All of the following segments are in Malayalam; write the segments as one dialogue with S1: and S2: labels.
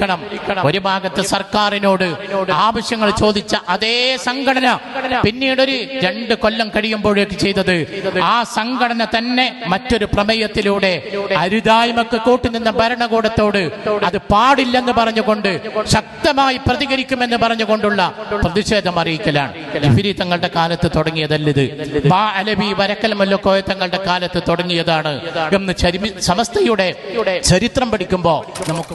S1: പിൻവലിക്കണം ഒരു ഭാഗത്ത് സർക്കാരിനോട് ആവശ്യങ്ങൾ ചോദിച്ച അതേ സംഘടന പിന്നീട് ഒരു രണ്ട് കൊല്ലം കഴിയുമ്പോഴേക്ക് ചെയ്തത്. ആ സംഘടന തന്നെ മറ്റൊരു പ്രമേയത്തിലൂടെ അരുതായ്മക്ക് കൂട്ടുനിന്ന ഭരണകൂടത്തോട് അത് പാടില്ലെന്ന് പറഞ്ഞുകൊണ്ട് ശക്തമായി പ്രതികരിക്കുമെന്ന് പറഞ്ഞുകൊണ്ടുള്ള പ്രതിഷേധം അറിയിക്കലാണ്. ഇഫിരി തങ്ങളുടെ കാലത്ത് തുടങ്ങിയതല്ലിത്. ബാ അലബി വരക്കൽ മല്ലക്കോയ തങ്ങളുടെ കാലത്ത് തുടങ്ങിയതാണ്. എന്ന് സമസ്തയുടെ ചരിത്രം പഠിക്കുമ്പോ നമുക്ക്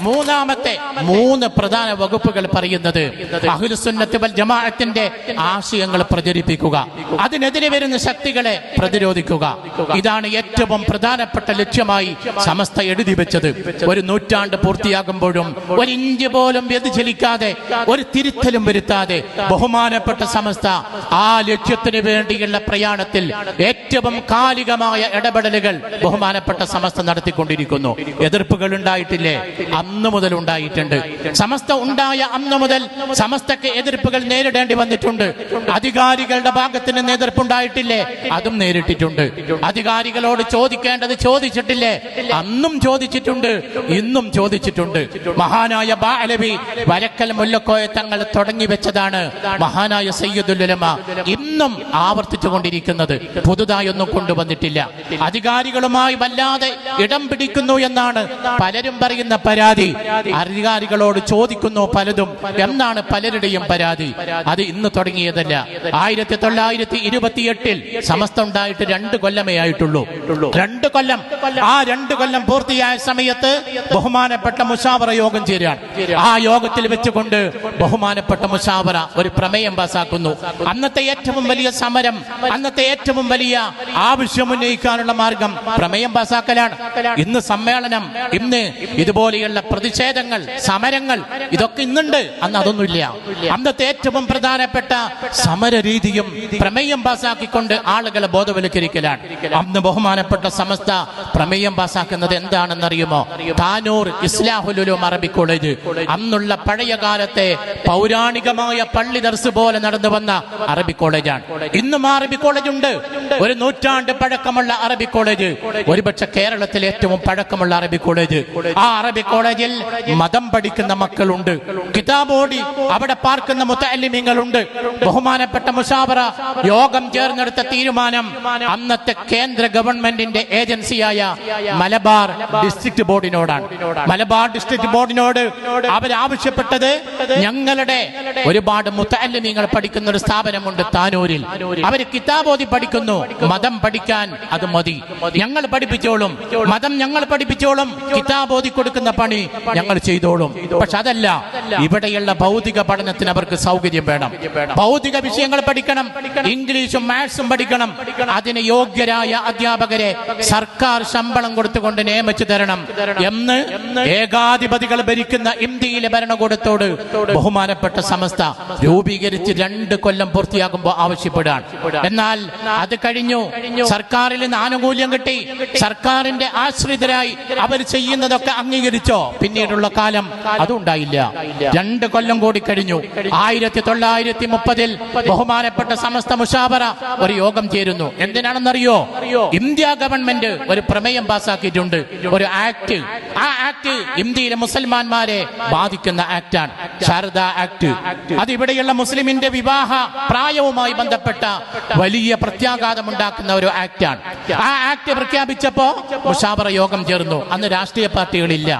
S1: മൂന്നാമത്തെ മൂന്ന് പ്രധാന വകുപ്പുകൾ പറയുന്നത് അഹുലുസുന്നത്ത് വൽ ജമാഅത്തിന്റെ ആശയങ്ങൾ പ്രചരിപ്പിക്കുക. അതിനെതിരെ വരുന്ന ശക്തികളെ പ്രതിരോധിക്കുക. ഇതാണ് ഏറ്റവും പ്രധാനപ്പെട്ട ലക്ഷ്യമായി സമസ്ത എഴുതി വെച്ചത്. ഒരു നൂറ്റാണ്ട് പൂർത്തിയാകുമ്പോഴും ഒരു ഇഞ്ച് പോലും വ്യതിചലിക്കാതെ ഒരു തിരുത്തലും വരുത്താതെ ബഹുമാനപ്പെട്ട സമസ്ത ആ ലക്ഷ്യത്തിന് വേണ്ടിയുള്ള പ്രയാണത്തിൽ ഏറ്റവും കാലികമായ ഇടപെടലുകൾ ബഹുമാനപ്പെട്ട സമസ്ത നടത്തിക്കൊണ്ടിരിക്കുന്നു. എതിർപ്പുകൾ ഉണ്ടായിട്ടില്ലേ? അന്ന് മുതൽ ഉണ്ടായിട്ടുണ്ട്. സമസ്ത ഉണ്ടായ അന്ന് മുതൽ സമസ്തക്ക് എതിർപ്പുകൾ നേരിടേണ്ടി വന്നിട്ടുണ്ട്. അധികാരികളുടെ ഭാഗത്ത് നിന്ന് എതിർപ്പുണ്ടായിട്ടില്ലേ? അതും നേരിട്ടിട്ടുണ്ട്. അധികാരികളോട് ചോദിക്കേണ്ടത് ചോദിച്ചിട്ടില്ലേ? അന്നും ചോദിച്ചിട്ടുണ്ട് ഇന്നും ചോദിച്ചിട്ടുണ്ട്. മഹാനായ ബാലവി വരക്കൽ മുല്ലക്കോയ തങ്ങൾ തുടങ്ങി വെച്ചതാണ്. മഹാനായ സയ്യിദുലുലമ ഇന്നും ആവർത്തിച്ചുകൊണ്ടിരിക്കുന്നത്. പുതുതായി ഒന്നും കൊണ്ടുവന്നിട്ടില്ല. അധികാരികളുമായി വല്ലാതെ ഇടം പിടിക്കുന്നു എന്നാണ് പലരും പറയുന്ന പരാതി. അധികാരികളോട് ചോദിക്കുന്നു പലതും. എന്നാണ് പലരുടെയും പരാതി. അത് ഇന്ന് തുടങ്ങിയതല്ല. ആയിരത്തി തൊള്ളായിരത്തി ഇരുപത്തിയെട്ടിൽ സമസ്ത ഉണ്ടായിട്ട് രണ്ട് കൊല്ലമേ ആയിട്ടുള്ളൂ. രണ്ട് കൊല്ലം. ആ രണ്ട് കൊല്ലം പൂർത്തിയായ സമയത്ത് ബഹുമാനപ്പെട്ട മുഷാവറ യോഗം ചേരുകയാണ്. ആ യോഗത്തിൽ വെച്ചുകൊണ്ട് ബഹുമാനപ്പെട്ട മുഷാവറ ഒരു പ്രമേയം പാസാക്കുന്നു അന്നത്തെ ഏറ്റവും വലിയ സമരം അന്നത്തെ ഏറ്റവും വലിയ ആവശ്യം ഉന്നയിക്കാനുള്ള മാർഗം പ്രമേയം പാസാക്കലാണ്. ഇന്ന് സമ്മേളനം ഇന്ന് ഇതുപോലെയുള്ള പ്രതിഷേധങ്ങൾ സമരങ്ങൾ ഇതൊക്കെ ഇന്നുണ്ട്. അന്ന് അതൊന്നുമില്ല. അന്നത്തെ ഏറ്റവും പ്രധാനപ്പെട്ട സമര രീതിയും പ്രമേയം പാസാക്കിക്കൊണ്ട് ആളുകളെ ബോധവൽക്കരിക്കലാണ്. അന്ന് ബഹുമാനപ്പെട്ട സമസ്ത പ്രമേയം പാസാക്കുന്നത് എന്താണെന്നറിയുമോ? താനൂർ ഇസ്ലാഹുലുലും അറബി കോളേജ്. അന്നുള്ള പഴയ കാലത്തെ പൗരാണികമായ പള്ളി ദർസ് പോലെ നടന്നു വന്ന അറബി കോളേജാണ്. ഇന്നും അറബി കോളേജ് ഉണ്ട് ഒരു നൂറ്റാണ്ട് പഴക്കമുള്ള അറബി കോളേജ്. ഒരുപക്ഷെ കേരളത്തിലെ ഏറ്റവും പഴക്കമുള്ള അറബി കോളേജ്. ആ അറബി കോളേജിൽ മതം പഠിക്കുന്ന മക്കളുണ്ട്. കിതാബോടി അവിടെ പാർക്കുന്ന മുത്തല്ലിമിങ്ങളുണ്ട്. ബഹുമാനപ്പെട്ട മുഷാബറ യോഗം ചേർന്നെടുത്ത തീരുമാനം അന്നത്തെ കേന്ദ്ര ഗവൺമെന്റിന്റെ ഏജൻസിയായ മലബാർ ഡിസ്ട്രിക്ട് ബോർഡിനോടാണ്. മലബാർ ഡിസ്ട്രിക്ട് ബോർഡിനോട് അവരാവശ്യപ്പെട്ടത് ഞങ്ങളുടെ ഒരുപാട് മുത്തല്ലിമീങ്ങൾ പഠിക്കുന്ന ഒരു സ്ഥാപനമുണ്ട് താനൂരിൽ. അവർ കിതാബോധി പഠിക്കുന്നു. മതം പഠിക്കാൻ അത് മതി. ഞങ്ങൾ പഠിപ്പിച്ചോളും. മതം ഞങ്ങൾ പഠിപ്പിച്ചോളും. കിതാബോധി കൊടുക്കുന്ന പണി ഞങ്ങൾ ചെയ്തോളും. പക്ഷെ അതല്ല ഇവിടെയുള്ള ഭൗതിക പഠനത്തിന് അവർക്ക് സൗകര്യം വേണം. ഭൗതിക വിഷയങ്ങൾ പഠിക്കണം. ഇംഗ്ലീഷും മാത്സും പഠിക്കണം. അതിന് യോഗ്യരായ അധ്യാപകരെ സർക്കാർ ശമ്പളം കൊടുത്തുകൊണ്ട് നിയമിച്ചു തരണം. എന്ന് ഏകാധിപതികൾ ഭരിക്കുന്ന ഇന്ത്യയിലെ ഭരണകൂടത്തോട് ബഹുമാനപ്പെട്ട സമസ്ത രൂപീകരിച്ച് രണ്ട് കൊല്ലം പൂർത്തിയാകുമ്പോൾ ആവശ്യപ്പെടുകയാണ്. എന്നാൽ അത് കഴിഞ്ഞു. സർക്കാരിൽ നിന്ന് ആനുകൂല്യം കിട്ടി. സർക്കാരിന്റെ ആശ്രിതരായി അവർ ചെയ്യുന്നതൊക്കെ അംഗീകരിച്ചോ? പിന്നീടുള്ള കാലം അതുണ്ടായില്ല. രണ്ട് കൊല്ലം കൂടി കഴിഞ്ഞു. ആയിരത്തി തൊള്ളായിരത്തി മുപ്പതിൽ ബഹുമാനപ്പെട്ട സമസ്ത മുഷാവറ ഒരു യോഗം ചേരുന്നു. എന്തിനാണെന്നറിയോ? ഇന്ത്യ ഗവൺമെന്റ് ഒരു പ്രമേയം പാസാക്കിയിട്ടുണ്ട്. ഒരു ആക്ട്. ആ ആക്ട് ഇന്ത്യയിലെ മുസൽമാന്മാരെ ബാധിക്കുന്ന ആക്ടാണ് ശാരദ ആക്ട്. അത് ഇവിടെയുള്ള മുസ്ലിമിന്റെ വിവാഹ പ്രായവുമായി ബന്ധപ്പെട്ട വലിയ പ്രത്യാഘാതം ഉണ്ടാക്കുന്ന ഒരു ആക്ടാണ് ആ ആക്ട് പ്രഖ്യാപിച്ചപ്പോ മുഷാബറ യോഗം ചേർന്നു. അന്ന് രാഷ്ട്രീയ പാർട്ടികളില്ല.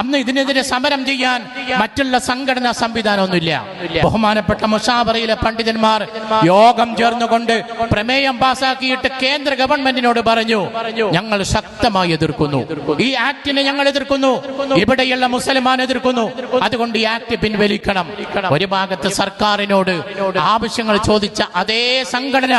S1: അന്ന് ഇതിനെതിരെ സമരം ചെയ്യാൻ മറ്റുള്ള സംഘടനാ സംവിധാനമൊന്നുമില്ല. ബഹുമാനപ്പെട്ട മുഷാബറയിലെ പണ്ഡിതന്മാർ യോഗം ചേർന്നുകൊണ്ട് പ്രമേയം പാസാക്കിയിട്ട് കേന്ദ്ര ഗവൺമെന്റിനോട് പറഞ്ഞു ഞങ്ങൾ ശക്തമായി എതിർക്കുന്നു. ഈ ആക്ടിനെ ഞങ്ങൾ എതിർക്കുന്നു. ഇവിടെയുള്ള മുസൽമാൻ എതിർക്കുന്നു. അതുകൊണ്ട് ഈ ആക്ട് പിൻവലിക്കണം. ഒരു ഭാഗത്ത് സർക്കാരിനോട് ആവശ്യങ്ങൾ ചോദിച്ച അതേ സംഘടന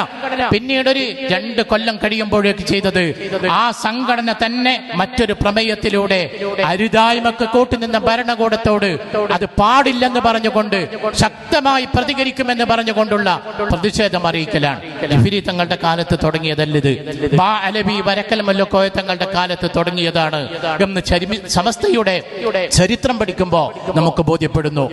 S1: പിന്നീട് ഒരു രണ്ട് കൊല്ലം കഴിയുമ്പോഴേക്ക് ചെയ്തത്. ആ സംഘടന തന്നെ മറ്റൊരു പ്രമേയത്തിലൂടെ അരുതായ്മക്ക് കൂട്ടുനിന്ന ഭരണകൂടത്തോട് അത് പാടില്ലെന്ന് പറഞ്ഞുകൊണ്ട് ശക്തമായി പ്രതികരിക്കുമെന്ന് പറഞ്ഞുകൊണ്ടുള്ള പ്രതിഷേധം അറിയിക്കലാണ്. ഇഫിരി തങ്ങളുടെ കാലത്ത് തുടങ്ങിയതല്ലിത്. ബാ അലബി വരക്കൽ മല്ലക്കോയ തങ്ങളുടെ കാലത്ത് തുടങ്ങിയതാണ്. എന്ന് സമസ്തയുടെ ചരിത്രം പഠിക്കുമ്പോൾ നമുക്ക് ബോധ്യപ്പെടുന്നു.